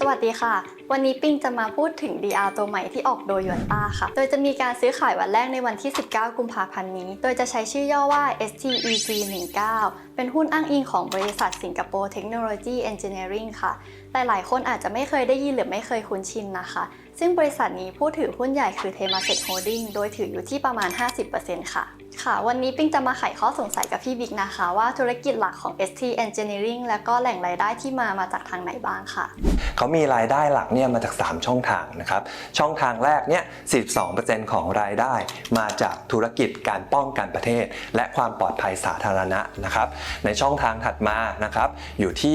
สวัสดีค่ะ วันนี้ปิงจะมาพูดถึง DR ตัวใหม่ที่ออกโดยยวนต้าค่ะ โดยจะมีการซื้อขายวันแรกในวันที่ 19 กุมภาพันธ์นี้ โดยจะใช้ชื่อย่อว่า STEG 19เป็นหุ้นอ้างอิงของบริษัทสิงคโปร์เทคโนโลยีเอนจิเนียริงค่ะ หลายๆ คนอาจจะไม่เคยได้ยินหรือไม่เคยคุ้นชินนะคะ ซึ่งบริษัทนี้ผู้ถือหุ้นใหญ่คือ Temasek Holding โดยถืออยู่ที่ประมาณ 50%ค่ะ ค่ะ วันนี้ปิ้งจะมาไขข้อสงสัยกับพี่บิ๊กนะคะ ว่าธุรกิจหลักของ ST Engineering และก็แหล่งรายได้ที่มามาจากทางไหนบ้างค่ะ เขามีรายได้หลักเนี่ยมาจาก 3 ช่องทางนะครับ ช่องทางแรกเนี่ย42%ของรายได้ มาจากธุรกิจการป้องกันประเทศ และความปลอดภัยสาธารณะนะครับ ในช่องทางถัดมานะครับอยู่ที่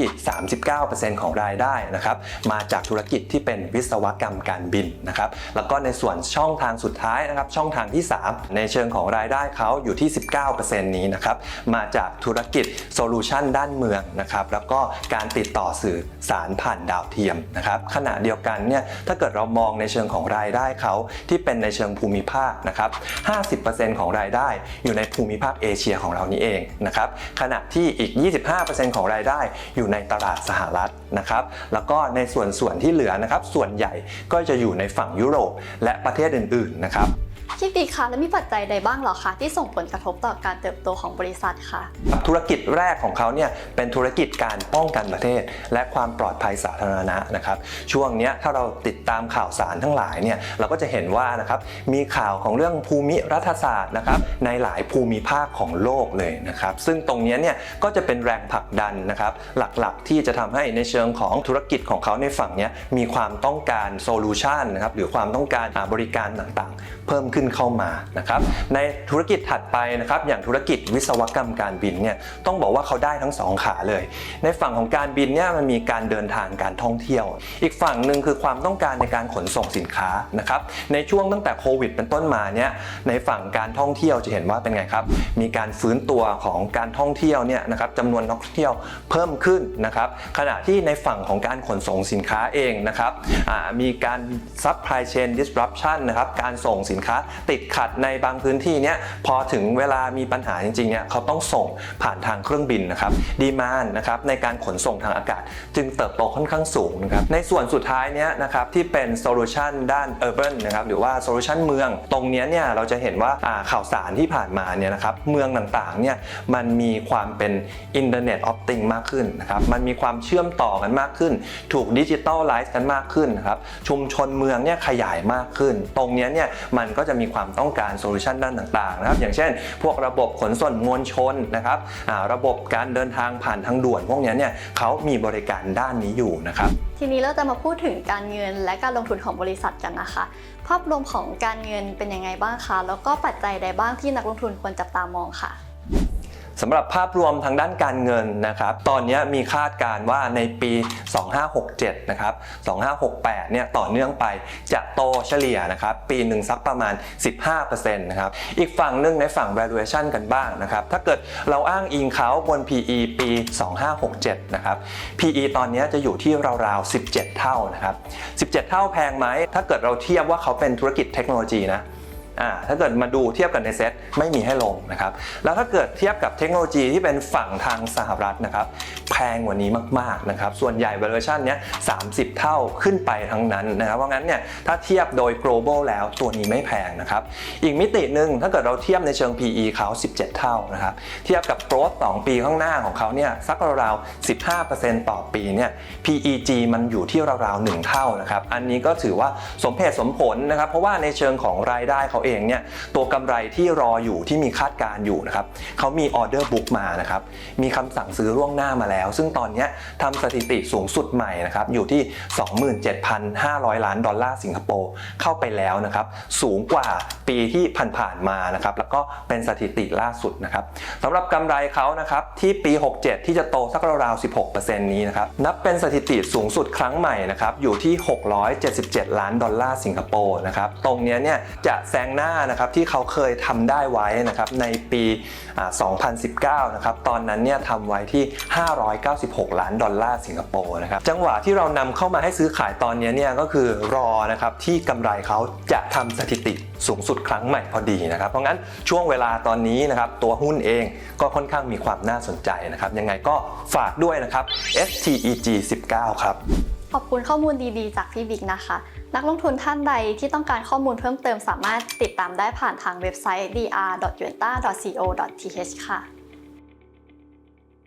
39%ของรายได้นะครับมาจากธุรกิจที่เป็นวิศวกรรมการบินนะครับแล้วก็ในส่วนช่องทางสุดท้ายนะครับช่องทางที่ 3 ในเชิงของรายได้เขาอยู่ที่ 19%นี้นะครับ มาจากธุรกิจโซลูชันด้านเมืองนะครับ แล้วก็การติดต่อสื่อสารผ่านดาวเทียมนะครับ ขณะเดียวกันเนี่ยถ้าเกิดเรามองในเชิงของรายได้เขาที่เป็นในเชิงภูมิภาคนะครับ 50%ของรายได้อยู่ในภูมิภาคเอเชียของเรานี่เองนะครับ ขณะที่อีก 25%ของรายได้อยู่ในตลาดสหรัฐนะครับ แล้วก็ในส่วนส่วนที่เหลือนะครับ ส่วนใหญ่ก็จะอยู่ในฝั่งยุโรปและประเทศอื่นๆนะครับ พี่บิ๊กคะแล้วมีปัจจัยใดบ้างหรอคะที่ส่งผลกระทบต่อการเติบโตของบริษัทคะธุรกิจแรกของเขาเนี่ยเป็นธุรกิจการป้องกันประเทศ และความปลอดภัยสาธารณะนะครับ ช่วงนี้ถ้าเราติดตามข่าวสารทั้งหลายเนี่ยเราก็จะเห็นว่านะครับมีข่าวของเรื่องภูมิรัฐศาสตร์นะครับในหลายภูมิภาคของโลกเลยนะครับซึ่งตรงนี้เนี่ยก็จะเป็นแรงผลักดันนะครับหลักๆที่จะทำให้ในเชิงของธุรกิจของเขาในฝั่งนี้มีความต้องการโซลูชันนะครับหรือความต้องการบริการต่างๆ เพิ่มขึ้นเข้ามานะครับในธุรกิจถัดไปนะครับอย่างธุรกิจวิศวกรรมการบินเนี่ยต้องบอกว่าเขาได้ทั้งสองขาเลย ในฝั่งของการบินเนี่ยมันมีการเดินทางการท่องเที่ยว อีกฝั่งหนึ่งคือความต้องการในการขนส่งสินค้านะครับในช่วงตั้งแต่โควิด เป็นต้นมาเนี่ยในฝั่งการท่องเที่ยวจะเห็นว่าเป็นไงครับมีการฟื้นตัวของการท่องเที่ยวเนี่ยนะครับจำนวนนักท่องเที่ยวเพิ่มขึ้นนะครับขณะที่ในฝั่งของการขนส่งสินค้าเองนะครับมีการ supply chain disruption นะครับการส่งสินค้าติดขัดในบางพื้นที่เนี่ยพอถึงเวลามีปัญหาจริงๆเนี่ยเขาต้องส่งผ่านทางเครื่องบินนะครับดีมานนะครับในการขนส่งทางอากาศ จึงเติบโตค่อนข้างสูงนะครับในส่วนสุดท้ายเนี้ยนะครับที่เป็นโซลูชันด้าน urban นะครับหรือว่าโซลูชันเมือง ตรงเนี้ยเนี่ยเราจะเห็นว่าข่าวสารที่ผ่านมาเนี่ยนะครับเมืองต่างๆเนี่ยมันมีความเป็น Internet of Things มากขึ้นนะครับมันมีความเชื่อมต่อกันมากขึ้น ถูกดิจิตอลไลซ์กันมากขึ้นนะครับชุมชนเมืองเนี่ยขยายมากขึ้น ตรงเนี้ยเนี่ยมันก็จะจะมีความต้องการโซลูชันด้านต่างๆนะครับอย่างเช่น พวกระบบขนส่งมวลชนนะครับระบบการเดินทางผ่านทางด่วน พวกนี้เนี่ยเขามีบริการด้านนี้อยู่นะครับทีนี้เราจะมาพูดถึงการเงินและการลงทุนของบริษัทกันนะคะ ภาพรวมของการเงินเป็นยังไงบ้างคะแล้วก็ปัจจัยใดบ้างที่นักลงทุนควรจับตามองค่ะ สำหรับภาพรวมทางด้านการเงินนะครับ ตอนนี้มีคาดการณ์ว่าในปี 2567 นะครับ 2568 เนี่ยต่อเนื่องไปจะโตเฉลี่ยนะครับ ปีหนึ่งสักประมาณ 15%นะครับ อีกฝั่งหนึงในฝั่ง valuation กันบ้างนะครับ ถ้าเกิดเราอ้างอิงเขาบน PE ปี 2567 นะครับ PE ตอนนี้จะอยู่ที่ราวๆ 17 เท่านะครับ 17 เท่าแพงไหม ถ้าเกิดเราเทียบว่าเขาเป็นธุรกิจเทคโนโลยีนะ อ่าถ้าเกิดมาดูเทียบกันในเซ็ตไม่มีให้ลงนะครับแล้วถ้าเกิดเทียบกับเทคโนโลยีที่เป็นฝั่งทางสหรัฐนะครับ งกว่านี้มากๆนะครับส่วนใหญ่ valuation เนี้ย30 เท่าขึ้นไปทั้งนั้นนะครับเพราะงั้นเนี่ยถ้าเทียบโดย global แล้วตัวนี้ไม่แพงนะครับอีกมิติหนึ่งถ้าเกิดเราเทียบในเชิง PE เขา 17 เท่านะครับเทียบกับ growth 2ปีข้างหน้าของเขาเนี่ยสักราวๆ15%ต่อปีเนี่ย PEG มันอยู่ที่ราวๆ1เท่านะครับอันนี้ก็ถือว่าสมเหตุสมผลนะครับเพราะว่าในเชิงของรายได้เขาเองเนี่ยตัวกำไรที่รออยู่ที่มีคาดการอยู่นะครับเขามีออเดอร์บุ๊กมานะครับมีคำสั่งซื้อล่วงหน้ามาแล้วซึ่งตอนนี้ทำสถิติสูงสุดใหม่นะครับอยู่ที่ 27,500 ล้านดอลลาร์สิงคโปร์เข้าไปแล้วนะครับสูงกว่าปีที่ผ่านๆมานะครับแล้วก็เป็นสถิติล่าสุดนะครับสำหรับกำไรเขานะครับที่ปี 67 ที่จะโตสักราวๆ16%นี้นะครับนับเป็นสถิติสูงสุดครั้งใหม่นะครับอยู่ที่ 677 ล้านดอลลาร์สิงคโปร์นะครับตรงนี้เนี่ยจะแซงหน้านะครับที่เขาเคยทำได้ไว้นะครับในปีอ่า2019 นะครับตอนนั้นเนี่ยทำไว้ที่596 ล้านดอลลาร์สิงคโปร์นะครับจังหวะที่เรานำเข้ามาให้ซื้อขายตอนนี้เนี่ยก็คือรอนะครับที่กำไรเขาจะทำสถิติสูงสุดครั้งใหม่พอดีนะครับเพราะงั้นช่วงเวลาตอนนี้นะครับตัวหุ้นเองก็ค่อนข้างมีความน่าสนใจนะครับยังไงก็ฝากด้วยนะครับ STEG 19 ครับขอบคุณข้อมูลดีๆ จากพี่บิ๊กนะคะ นักลงทุนท่านใดที่ต้องการข้อมูลเพิ่มเติมสามารถติดตามได้ผ่านทางเว็บไซต์ dr.yuanta.co.th ค่ะ